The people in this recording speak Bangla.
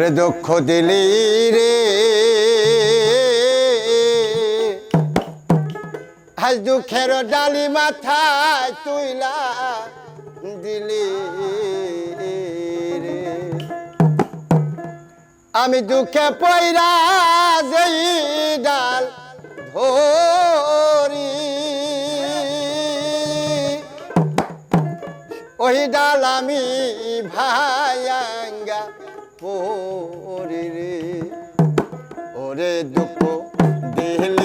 রে দুঃখ দিলি রে। হাজ দুঃখের ডালি মাথায় তুইলা দিলি রে। আমি দুঃখে পয়রা যেই ডাল ধরি। ওই ডাল আমি ভায়াঙ্গা পরে রে ওরে দুঃখ দিল